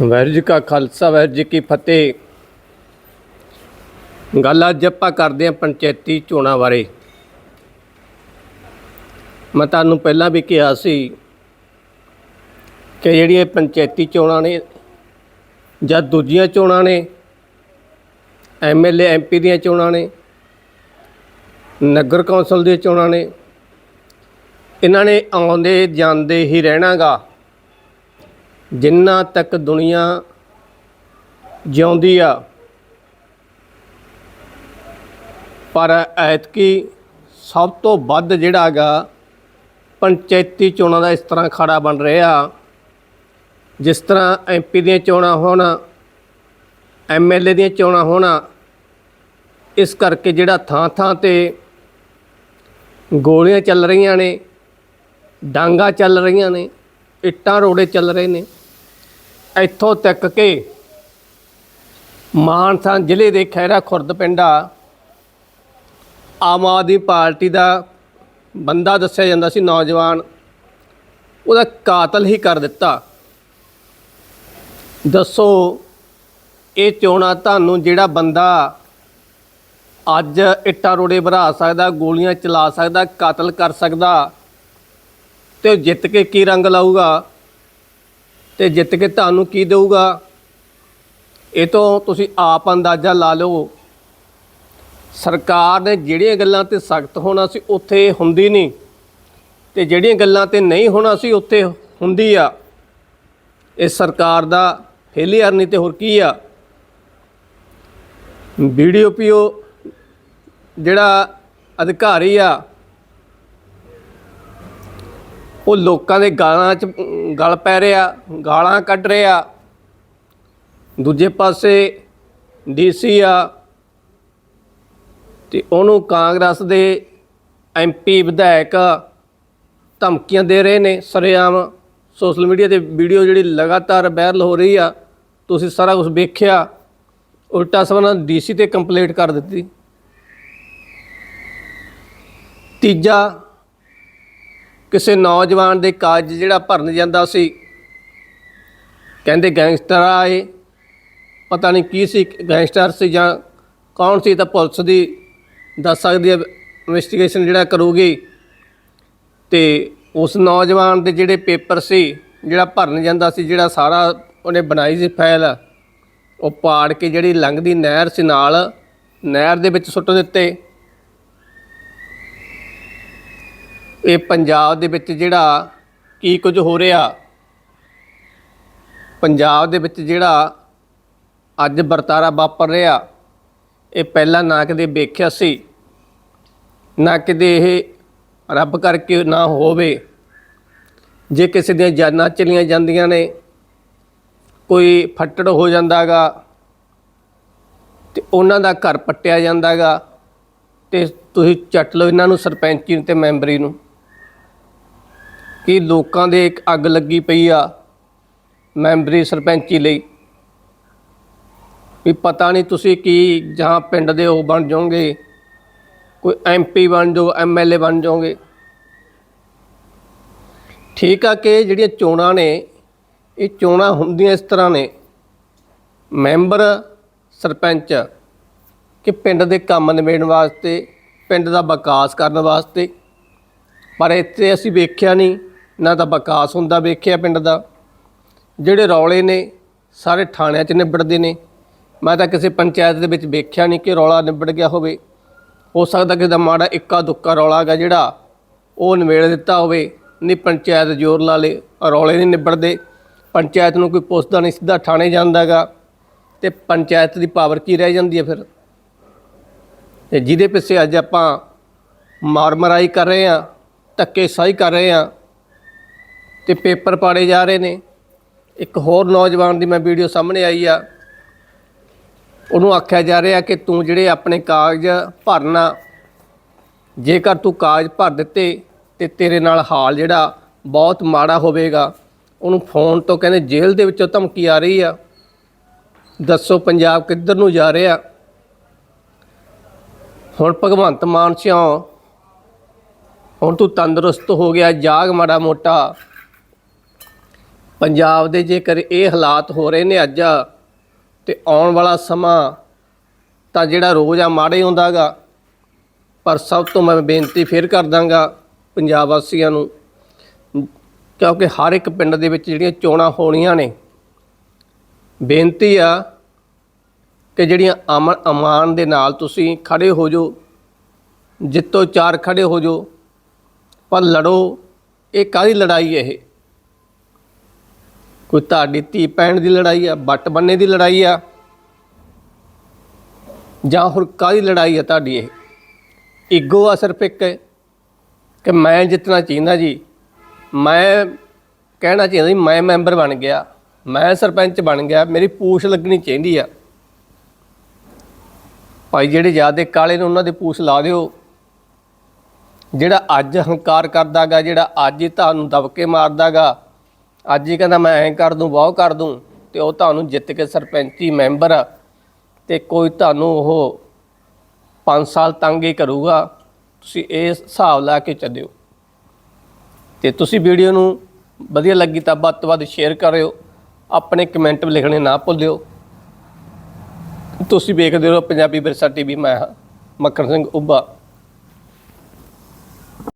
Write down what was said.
ਵਾਹਿਗੁਰੂ ਜੀ ਕਾ ਖਾਲਸਾ ਵਾਹਿਗੁਰੂ ਜੀ ਕੀ ਫਤਿਹ। ਗੱਲ ਅੱਜ ਆਪਾਂ ਕਰਦੇ ਹਾਂ ਪੰਚਾਇਤੀ ਚੋਣਾਂ ਬਾਰੇ। ਮੈਂ ਤੁਹਾਨੂੰ ਪਹਿਲਾਂ ਵੀ ਕਿਹਾ ਸੀ ਕਿ ਜਿਹੜੀਆਂ ਪੰਚਾਇਤੀ ਚੋਣਾਂ ਨੇ ਜਾਂ ਦੂਜੀਆਂ ਚੋਣਾਂ ਨੇ ਐਮਐਲਏ ਐਮਪੀ ਦੀਆਂ ਚੋਣਾਂ ਨੇ, ਨਗਰ ਕੌਂਸਲ ਦੀਆਂ ਚੋਣਾਂ ਨੇ, ਇਹਨਾਂ ਨੇ ਆਉਂਦੇ ਜਾਂਦੇ ਹੀ ਰਹਿਣਾਗਾ। ਜਿੰਨਾ ਤੱਕ ਦੁਨੀਆ ਜਿਉਂਦੀ ਆ, ਪਰ ਐਤਕੀ ਸਭ ਤੋਂ ਵੱਧ ਜਿਹੜਾ ਹੈਗਾ, ਪੰਚਾਇਤੀ ਚੋਣਾਂ ਦਾ ਇਸ ਤਰ੍ਹਾਂ ਖੜਾ ਬਣ ਰਿਹਾ। ਜਿਸ ਤਰ੍ਹਾਂ ਐਮਪੀ ਦੀਆਂ ਚੋਣਾਂ ਹੋਣ ਐਮਐਲਏ ਦੀਆਂ ਚੋਣਾਂ ਹੋਣ, ਇਸ ਕਰਕੇ ਜਿਹੜਾ ਥਾਂ ਥਾਂ ਤੇ ਗੋਲੀਆਂ ਚੱਲ ਰਹੀਆਂ ਨੇ, ਡਾਂਗਾ ਚੱਲ ਰਹੀਆਂ ਨੇ, ਇੱਟਾਂ ਰੋੜੇ ਚੱਲ ਰਹੇ ਨੇ। ਇੱਥੋਂ ਤੱਕ ਕੇ ਮਾਨਸਾ ਜ਼ਿਲ੍ਹੇ ਦੇ ਖੈਰਾ ਖੁਰਦ ਪਿੰਡਾ ਆਮ ਆਦਮੀ ਪਾਰਟੀ ਦਾ ਬੰਦਾ ਦੱਸਿਆ ਜਾਂਦਾ ਸੀ, ਨੌਜਵਾਨ। ਉਹਦਾ ਕਾਤਲ ਹੀ ਕਰ ਦਿੱਤਾ। ਦੱਸੋ, ਇਹ ਚੋਣਾਂ ਤੁਹਾਨੂੰ ਜਿਹੜਾ ਬੰਦਾ ਅੱਜ ਇੱਟਾਂ ਰੋੜੇ ਭਰਾ ਸਕਦਾ, ਗੋਲੀਆਂ ਚਲਾ ਸਕਦਾ, ਕਾਤਲ ਕਰ ਸਕਦਾ ਤੇ ਉਹ ਜਿੱਤ ਕੇ ਕੀ ਰੰਗ ਲਾਊਗਾ? ਤੇ ਜਿੱਤ ਕੇ ਤੁਹਾਨੂੰ ਕੀ ਦੇਊਗਾ? ਇਹ ਤੋਂ ਤੁਸੀਂ ਆਪ ਅੰਦਾਜ਼ਾ ਲਾ ਲਓ। ਸਰਕਾਰ ਨੇ ਜਿਹੜੀਆਂ ਗੱਲਾਂ ਤੇ ਸਖਤ ਹੋਣਾ ਸੀ, ਉੱਥੇ ਹੁੰਦੀ ਨਹੀਂ। ਤੇ ਜਿਹੜੀਆਂ ਗੱਲਾਂ ਤੇ ਨਹੀਂ ਹੋਣਾ ਸੀ, ਉੱਥੇ ਹੁੰਦੀ ਆ। ਇਹ ਸਰਕਾਰ ਦਾ ਫੇਲੀਅਰ ਨਹੀਂ ਤੇ ਹੋਰ ਕੀ ਆ? ਵੀਡੀਓ ਪੀਓ, ਜਿਹੜਾ ਅਧਿਕਾਰੀ ਆ ਉਹ ਲੋਕਾਂ ਦੇ ਗਾਲਾਂ 'ਚ ਗਲ ਪੈ ਰਿਹਾ, ਗਾਲਾਂ ਕੱਢ ਰਿਹਾ। ਦੂਜੇ ਪਾਸੇ ਡੀਸੀ ਆ ਤੇ ਉਹਨੂੰ ਕਾਂਗਰਸ ਦੇ ਐਮਪੀ ਵਿਧਾਇਕ ਧਮਕੀਆਂ ਦੇ ਰਹੇ ਨੇ, ਸਰੇਆਮ ਸੋਸ਼ਲ ਮੀਡੀਆ ਤੇ ਵੀਡੀਓ ਜਿਹੜੀ ਲਗਾਤਾਰ ਵਾਇਰਲ ਹੋ ਰਹੀ ਆ, ਤੁਸੀਂ ਸਾਰਾ ਕੁਝ ਵੇਖਿਆ, ਉਲਟਾ ਸਵਨਾ ਡੀਸੀ ਤੇ ਕੰਪਲੇਂਟ ਕਰ ਦਿੱਤੀ। ਤੀਜਾ ਕਿਸੇ ਨੌਜਵਾਨ ਦੇ ਕਾਜ ਜਿਹੜਾ ਭਰਨ ਜਾਂਦਾ ਸੀ। ਕਹਿੰਦੇ ਗੈਂਗਸਟਰ ਆਏ। ਪਤਾ ਨਹੀਂ ਕੀ ਸੀ, ਗੈਂਗਸਟਰ ਸੀ ਜਾਂ ਕੌਣ ਸੀ ਤਾਂ ਪੁਲਿਸ ਦੀ ਦੱਸ ਸਕਦੀ ਹੈ ਇਨਵੈਸਟੀਗੇਸ਼ਨ ਜਿਹੜਾ ਕਰੂਗੀ। ਤੇ ਉਸ ਨੌਜਵਾਨ ਦੇ ਜਿਹੜੇ ਪੇਪਰ ਸੀ, ਜਿਹੜਾ ਭਰਨ ਜਾਂਦਾ ਸੀ, ਜਿਹੜਾ ਸਾਰਾ ਉਹਨੇ ਬਣਾਈ ਸੀ ਫਾਈਲ, ਉਹ ਪਾੜ ਕੇ ਜਿਹੜੀ ਲੰਘਦੀ ਨਹਿਰ ਸੀ ਨਾਲ, ਨਹਿਰ ਦੇ ਵਿੱਚ ਸੁੱਟ ਦਿੱਤੇ। ਇਹ ਪੰਜਾਬ ਦੇ ਵਿੱਚ ਜਿਹੜਾ ਕੀ ਕੁਝ ਹੋ ਰਿਹਾ? ਪੰਜਾਬ ਦੇ ਵਿੱਚ ਜਿਹੜਾ ਅੱਜ ਵਰਤਾਰਾ ਵਾਪਰ ਰਿਹਾ, ਇਹ ਪਹਿਲਾਂ ਨਾ ਕਦੇ ਵੇਖਿਆ ਸੀ, ਨਾ ਕਦੇ ਇਹ ਰੱਬ ਕਰਕੇ ਨਾ ਹੋਵੇ। ਜੇ ਕਿਸੇ ਦੀਆਂ ਜਾਨਾਂ ਚਲੀਆਂ ਜਾਂਦੀਆਂ ਨੇ, ਕੋਈ ਫੱਟੜ ਹੋ ਜਾਂਦਾਗਾ ਤੇ ਉਹਨਾਂ ਦਾ ਘਰ ਪੱਟਿਆ ਜਾਂਦਾਗਾ ਤੇ ਤੁਸੀਂ ਚੱਟ ਲਓ ਇਹਨਾਂ ਨੂੰ ਸਰਪੰਚੀ ਨੂੰ ਤੇ ਮੈਂਬਰੀ ਨੂੰ। ਕਿ ਲੋਕਾਂ ਦੇ ਇੱਕ ਅੱਗ ਲੱਗੀ ਪਈ ਆ ਮੈਂਬਰੀ ਸਰਪੰਚੀ ਲਈ। ਵੀ ਪਤਾ ਨਹੀਂ ਤੁਸੀਂ ਕੀ ਜਾਂ ਪਿੰਡ ਦੇ ਉਹ ਬਣ ਜਾਓਗੇ, ਕੋਈ ਐਮਪੀ ਬਣ ਜਾਓ ਐਮਐਲਏ ਬਣ ਜਾਓਗੇ। ਠੀਕ ਆ ਕਿ ਜਿਹੜੀਆਂ ਚੋਣਾਂ ਨੇ, ਇਹ ਚੋਣਾਂ ਹੁੰਦੀਆਂ ਇਸ ਤਰ੍ਹਾਂ ਨੇ, ਮੈਂਬਰ, ਸਰਪੰਚ, ਕਿ ਪਿੰਡ ਦੇ ਕੰਮ ਨਿਬੇੜਨ ਵਾਸਤੇ, ਪਿੰਡ ਦਾ ਵਿਕਾਸ ਕਰਨ ਵਾਸਤੇ। ਪਰ ਇੱਥੇ ਅਸੀਂ ਵੇਖਿਆ ਨਹੀਂ ਨਾ ਤਾਂ ਵਿਕਾਸ ਹੁੰਦਾ ਵੇਖਿਆ ਪਿੰਡ ਦਾ। ਜਿਹੜੇ ਰੌਲੇ ਨੇ, ਸਾਰੇ ਥਾਣਿਆਂ 'ਚ ਨਿਬੜਦੇ ਨੇ। ਮੈਂ ਤਾਂ ਕਿਸੇ ਪੰਚਾਇਤ ਦੇ ਵਿੱਚ ਵੇਖਿਆ ਨਹੀਂ ਕਿ ਰੌਲਾ ਨਿਬੜ ਗਿਆ ਹੋਵੇ। ਹੋ ਸਕਦਾ ਕਿਸੇ ਦਾ ਮਾੜਾ ਇੱਕਾ ਦੁੱਕਾ ਰੌਲਾ ਹੈਗਾ ਜਿਹੜਾ ਉਹ ਨਿਬੇੜ ਦਿੱਤਾ ਹੋਵੇ। ਨਹੀਂ ਪੰਚਾਇਤ ਜ਼ੋਰ ਲਾ ਲੇ, ਰੌਲੇ ਨਹੀਂ ਨਿਬੜਦੇ। ਪੰਚਾਇਤ ਨੂੰ ਕੋਈ ਪੁੱਛਦਾ ਨਹੀਂ, ਸਿੱਧਾ ਥਾਣੇ ਜਾਂਦਾਗਾ ਤੇ ਪੰਚਾਇਤ ਦੀ ਪਾਵਰ ਕੀ ਰਹਿ ਜਾਂਦੀ ਹੈ ਫਿਰ? ਤੇ ਜਿਹਦੇ ਪਿੱਛੇ ਅੱਜ ਆਪਾਂ ਮਾਰ ਮਰਾਈ ਕਰ ਰਹੇ ਆ ਧੱਕੇ ਸਾਈ ਕਰ ਰਹੇ ਆ ਤੇ ਪੇਪਰ ਪਾੜੇ ਜਾ ਰਹੇ ਨੇ। ਇੱਕ ਹੋਰ ਨੌਜਵਾਨ ਦੀ ਮੈਂ ਵੀਡੀਓ ਸਾਹਮਣੇ ਆਈ ਆ। ਉਹਨੂੰ ਆਖਿਆ ਜਾ ਰਿਹਾ ਕਿ ਤੂੰ ਜਿਹੜੇ ਆਪਣੇ ਕਾਗਜ਼ ਭਰਨਾ, ਜੇਕਰ ਤੂੰ ਕਾਗਜ਼ ਭਰ ਦਿੱਤੇ ਤੇ ਤੇਰੇ ਨਾਲ ਹਾਲ ਜਿਹੜਾ ਬਹੁਤ ਮਾੜਾ ਹੋਵੇਗਾ। ਉਹਨੂੰ ਫੋਨ ਤੋਂ ਕਹਿੰਦੇ, ਜੇਲ੍ਹ ਦੇ ਵਿੱਚੋਂ ਧਮਕੀ ਆ ਰਹੀ ਆ। ਦੱਸੋ ਪੰਜਾਬ ਕਿੱਧਰ ਨੂੰ ਜਾ ਰਿਹਾ? ਹੁਣ ਭਗਵੰਤ ਮਾਨ ਸਿਓ, ਹੁਣ ਤੂੰ ਤੰਦਰੁਸਤ ਹੋ ਗਿਆ, ਜਾਗ ਮਾੜਾ ਮੋਟਾ। ਪੰਜਾਬ ਦੇ ਜੇਕਰ ਇਹ ਹਾਲਾਤ ਹੋ ਰਹੇ ਨੇ ਅੱਜ ਤੇ ਆਉਣ ਵਾਲਾ ਸਮਾਂ ਤਾਂ ਜਿਹੜਾ ਰੋਜ਼ ਆ ਮਾੜੇ ਹੁੰਦਾਗਾ। ਪਰ ਸਭ ਤੋਂ ਮੈਂ ਬੇਨਤੀ ਫੇਰ ਕਰ ਦਾਂਗਾ ਪੰਜਾਬ ਵਾਸੀਆਂ ਨੂੰ, ਕਿਉਂਕਿ ਹਰ ਇੱਕ ਪਿੰਡ ਦੇ ਵਿੱਚ ਜਿਹੜੀਆਂ ਚੋਣਾਂ ਹੋਣੀਆਂ ਨੇ, ਬੇਨਤੀ ਆ ਕਿ ਜਿਹੜੀਆਂ ਅਮਨ ਅਮਾਨ ਦੇ ਨਾਲ ਤੁਸੀਂ ਖੜੇ ਹੋ ਜੋ ਜਿੱਤੋ ਚਾਰ ਖੜੇ ਹੋ ਜੋ ਪਰ ਲੜੋ, ਇਹ ਕਾਹਦੀ ਲੜਾਈ ਹੈ ਇਹ? ਕੋਈ ਤੁਹਾਡੀ ਧੀ ਪੈਣ ਦੀ ਲੜਾਈ ਆ, ਬੱਟ ਬੰਨੇ ਦੀ ਲੜਾਈ ਆ? ਜਾਂ ਹੋਰ ਕਾਹਦੀ ਲੜਾਈ ਆ ਤੁਹਾਡੀ ਇਹ? ਈਗੋ ਆ ਸਿਰਫ ਇੱਕ ਕਿ ਮੈਂ ਜਿੱਤਣਾ ਚਾਹੀਦਾ ਜੀ। ਮੈਂ ਕਹਿਣਾ ਚਾਹੀਦਾ ਜੀ, ਮੈਂ ਮੈਂਬਰ ਬਣ ਗਿਆ। ਮੈਂ ਸਰਪੰਚ ਬਣ ਗਿਆ, ਮੇਰੀ ਪੂਛ ਲੱਗਣੀ ਚਾਹੀਦੀ ਆ। ਭਾਈ ਜਿਹੜੇ ਜ਼ਿਆਦੇ ਕਾਲੇ ਨੇ, ਉਹਨਾਂ ਦੇ ਪੂਛ ਲਾ ਦਿਓ। ਜਿਹੜਾ ਅੱਜ ਹੰਕਾਰ ਕਰਦਾਗਾ, ਜਿਹੜਾ ਅੱਜ ਹੀ ਤੁਹਾਨੂੰ ਦਬਕੇ ਮਾਰਦਾਗਾ ਅੱਜ ਹੀ ਕਹਿੰਦਾ ਮੈਂ ਐਂ ਕਰ ਦੂੰ, ਵਾਹ ਕਰ ਦੂੰ ਤੇ ਉਹ ਤੁਹਾਨੂੰ ਜਿੱਤ ਕੇ ਸਰਪੰਚੀ ਮੈਂਬਰ ਆ ਤੇ ਕੋਈ ਤੁਹਾਨੂੰ ਉਹ 5 ਸਾਲ ਤੰਗ ਹੀ ਕਰੂਗਾ, ਤੁਸੀਂ ਇਹ ਹਿਸਾਬ ਲਾ ਕੇ ਚੱਲਿਓ। ਤੇ ਤੁਸੀਂ ਵੀਡੀਓ ਨੂੰ ਵਧੀਆ ਲੱਗੀ ਤਾਂ ਵੱਧ ਤੋਂ ਵੱਧ ਸ਼ੇਅਰ ਕਰਿਓ, ਆਪਣੇ ਕਮੈਂਟ ਲਿਖਣੇ ਨਾ ਭੁੱਲਿਓ। ਤੁਸੀਂ ਵੇਖਦੇ ਰਹੋ ਪੰਜਾਬੀ ਵਿਰਸਾ ਟੀਵੀ ਮੈਂ ਹਾਂ ਮੱਖਣ ਸਿੰਘ ਉੱਭਾ।